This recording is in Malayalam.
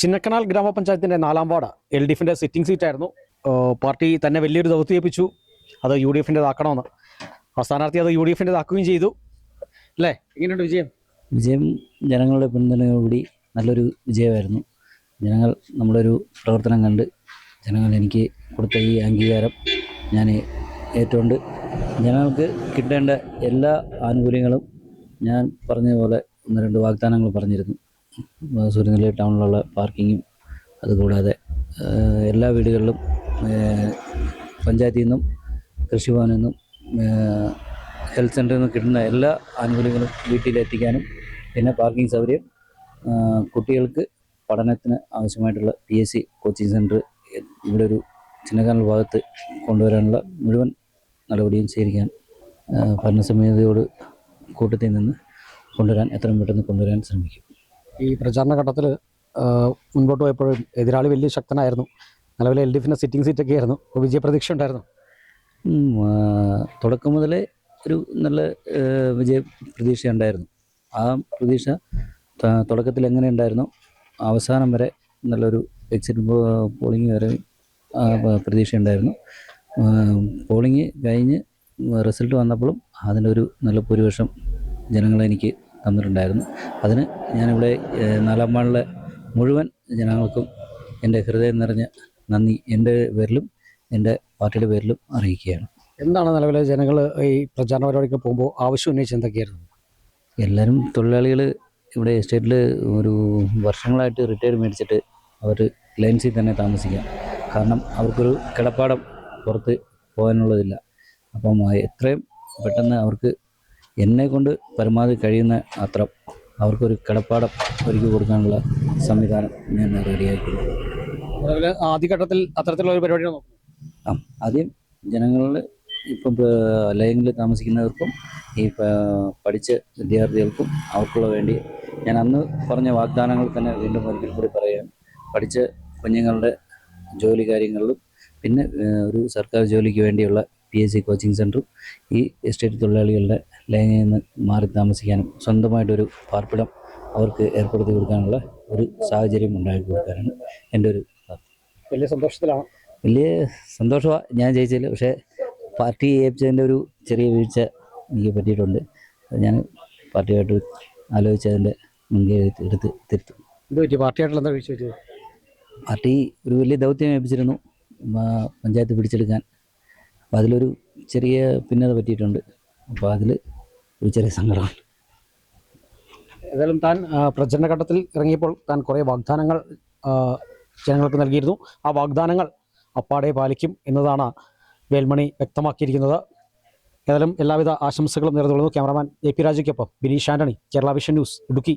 ചിന്നക്കനാൽ ഗ്രാമപഞ്ചായത്തിന്റെ നാലാം വാർഡ് എൽ ഡി എഫിന്റെ സിറ്റിംഗ് സീറ്റായിരുന്നു പാർട്ടി തന്നെ വലിയൊരു ദൗത്യം ഏൽപ്പിച്ചു. അത് യു ഡി എഫിന്റെതാക്കണമെന്ന് ആ സ്ഥാനാർത്ഥി അത് യു ഡി എഫിന്റെതാക്കുകയും ചെയ്തു. അല്ലേ? എങ്ങനെയുണ്ട് വിജയം? വിജയം ജനങ്ങളുടെ പിന്തുണയോടുകൂടി നല്ലൊരു വിജയമായിരുന്നു. ജനങ്ങൾ നമ്മുടെ ഒരു പ്രവർത്തനം കണ്ട് ജനങ്ങൾ എനിക്ക് കൊടുത്ത ഈ അംഗീകാരം ഞാൻ ഏറ്റുകൊണ്ട് ജനങ്ങൾക്ക് കിട്ടേണ്ട എല്ലാ ആനുകൂല്യങ്ങളും ഞാൻ പറഞ്ഞതുപോലെ ഒന്ന് രണ്ട് വാഗ്ദാനങ്ങൾ പറഞ്ഞിരുന്നു. സൂര്യനെല്ലി ടൗണിലുള്ള പാർക്കിങ്ങും അതുകൂടാതെ എല്ലാ വീടുകളിലും പഞ്ചായത്തിൽ നിന്നും കൃഷിഭവനിൽ നിന്നും ഹെൽത്ത് സെന്ററിൽ നിന്നും കിട്ടുന്ന എല്ലാ ആനുകൂല്യങ്ങളും വീട്ടിലെത്തിക്കാനും പിന്നെ പാർക്കിംഗ് സൗകര്യം കുട്ടികൾക്ക് പഠനത്തിന് ആവശ്യമായിട്ടുള്ള P S C coaching centre ഇവിടെ ഒരു ചിന്നക്കാനൽ ഭാഗത്ത് കൊണ്ടുവരാനുള്ള മുഴുവൻ നടപടിയും സ്വീകരിക്കാൻ ഭരണസമിതിയോട് കൂട്ടത്തിൽ നിന്ന് കൊണ്ടുവരാൻ എത്രയും പെട്ടെന്ന് കൊണ്ടുവരാൻ ശ്രമിക്കും. ഈ പ്രചാരണ ഘട്ടത്തിൽ മുൻപോട്ട് പോയപ്പോഴും എതിരാളി വലിയ ശക്തനായിരുന്നു. നിലവിലെ എൽ ഡി എഫിന്റെ സിറ്റിംഗ് സീറ്റൊക്കെ ആയിരുന്നു. അപ്പോൾ വിജയപ്രതീക്ഷ ഉണ്ടായിരുന്നു? തുടക്കം മുതലേ ഒരു നല്ല വിജയ പ്രതീക്ഷ ഉണ്ടായിരുന്നു. ആ പ്രതീക്ഷ തുടക്കത്തിൽ എങ്ങനെ ഉണ്ടായിരുന്നു? അവസാനം വരെ നല്ലൊരു എക്സിറ്റ് പോളിംഗ് വരെ പ്രതീക്ഷ ഉണ്ടായിരുന്നു. പോളിംഗ് കഴിഞ്ഞ് റിസൾട്ട് വന്നപ്പോഴും അതിനൊരു നല്ല ഭൂരിപക്ഷം ജനങ്ങൾ എനിക്ക് തന്നിട്ടുണ്ടായിരുന്നു. അതിന് ഞാനിവിടെ നാലാം വാർഡിലെ മുഴുവൻ ജനങ്ങൾക്കും എന്റെ ഹൃദയം നിറഞ്ഞ നന്ദി. എന്റെ പേരിലും എന്റെ പാർട്ടിയുടെ പേരിലും അറിയിക്കുകയാണ്. എന്താണ് നിലവിലെ ജനങ്ങൾ ഈ പ്രചാരണ പരിപാടിക്ക് പോകുമ്പോൾ ആവശ്യം ഉന്നയിച്ച് എന്തൊക്കെയായിരുന്നു? എല്ലാവരും തൊഴിലാളികൾ ഇവിടെ എസ്റ്റേറ്റിൽ ഒരു വർഷങ്ങളായിട്ട് റിട്ടയർ മേടിച്ചിട്ട് അവർ ലൈൻസിൽ തന്നെ താമസിക്കാം. കാരണം അവർക്കൊരു കിടപ്പാടം പുറത്ത് പോകാനുള്ളതില്ല. അപ്പം എത്രയും പെട്ടെന്ന് അവർക്ക് എന്നെ കൊണ്ട് പരമാവധി കഴിയുന്ന അത്ര അവർക്കൊരു കിടപ്പാടം ഒരുക്കി കൊടുക്കാനുള്ള സംവിധാനം ഞാൻ റെഡിയാക്കിയിട്ടുണ്ട് ആദ്യഘട്ടത്തിൽ അത്തരത്തിലുള്ള ഒരു പരിപാടിയാണ് നോക്കുന്നത് ആ ആദ്യം ജനങ്ങളിൽ ഇപ്പം ലൈനിൽ താമസിക്കുന്നവർക്കും ഈ പഠിച്ച വിദ്യാർത്ഥികൾക്കും അവർക്കുള്ള വേണ്ടി ഞാൻ അന്ന് പറഞ്ഞ വാഗ്ദാനങ്ങൾ തന്നെ വീണ്ടും ഒരിക്കൽ കൂടി പറയാം പഠിച്ച കുഞ്ഞുങ്ങളുടെ ജോലി കാര്യങ്ങളിലും പിന്നെ ഒരു സർക്കാർ ജോലിക്ക് വേണ്ടിയുള്ള പി എസ് സി കോച്ചിങ് സെന്ററും ഈ എസ്റ്റേറ്റ് തൊഴിലാളികളുടെ ലൈനിൽ നിന്ന് മാറി താമസിക്കാനും സ്വന്തമായിട്ടൊരു പാർപ്പിടം അവർക്ക് ഏർപ്പെടുത്തി കൊടുക്കാനുള്ള ഒരു സാഹചര്യം ഉണ്ടാക്കി കൊടുക്കാനാണ് എന്റെ ഒരു വലിയ സന്തോഷത്തിലാണ്. വലിയ സന്തോഷമാണ് ഞാൻ ജയിച്ചതിൽ. പക്ഷേ പാർട്ടി ഏൽപ്പിച്ചതിന്റെ ഒരു ചെറിയ വീഴ്ച എനിക്ക് പറ്റിയിട്ടുണ്ട്. അത് ഞാൻ പാർട്ടിയായിട്ട് ആലോചിച്ച് അതിന്റെ മുൻകൈ എടുത്ത് തിരുത്തും പറ്റി പാർട്ടിയായിട്ടുള്ള എന്താ വീഴ്ച പറ്റിയത്? പാർട്ടി ഒരു വലിയ ദൗത്യം ഏൽപ്പിച്ചിരുന്നു. പഞ്ചായത്ത് പിടിച്ചെടുക്കാൻ അപ്പോൾ അതിലൊരു ചെറിയ ഭിന്നത പറ്റിയിട്ടുണ്ട്. അപ്പോൾ അതിൽ ഒരു ചെറിയ സങ്കടമാണ് ഏതായാലും താൻ പ്രചരണ ഘട്ടത്തിൽ ഇറങ്ങിയപ്പോൾ താൻ കുറേ വാഗ്ദാനങ്ങൾ ജനങ്ങൾക്ക് നൽകിയിരുന്നു. ആ വാഗ്ദാനങ്ങൾ അപ്പാടെ പാലിക്കും എന്നതാണ് വേൽമണി വ്യക്തമാക്കിയിരിക്കുന്നത്. ഏതായാലും എല്ലാവിധ ആശംസകളും നേർന്നുകൊള്ളുന്നു. ക്യാമറാമാൻ എ പി രാജയ്ക്കൊപ്പം ബിനീഷ് ആന്റണി കേരള വിഷൻ ന്യൂസ് ഇടുക്കി.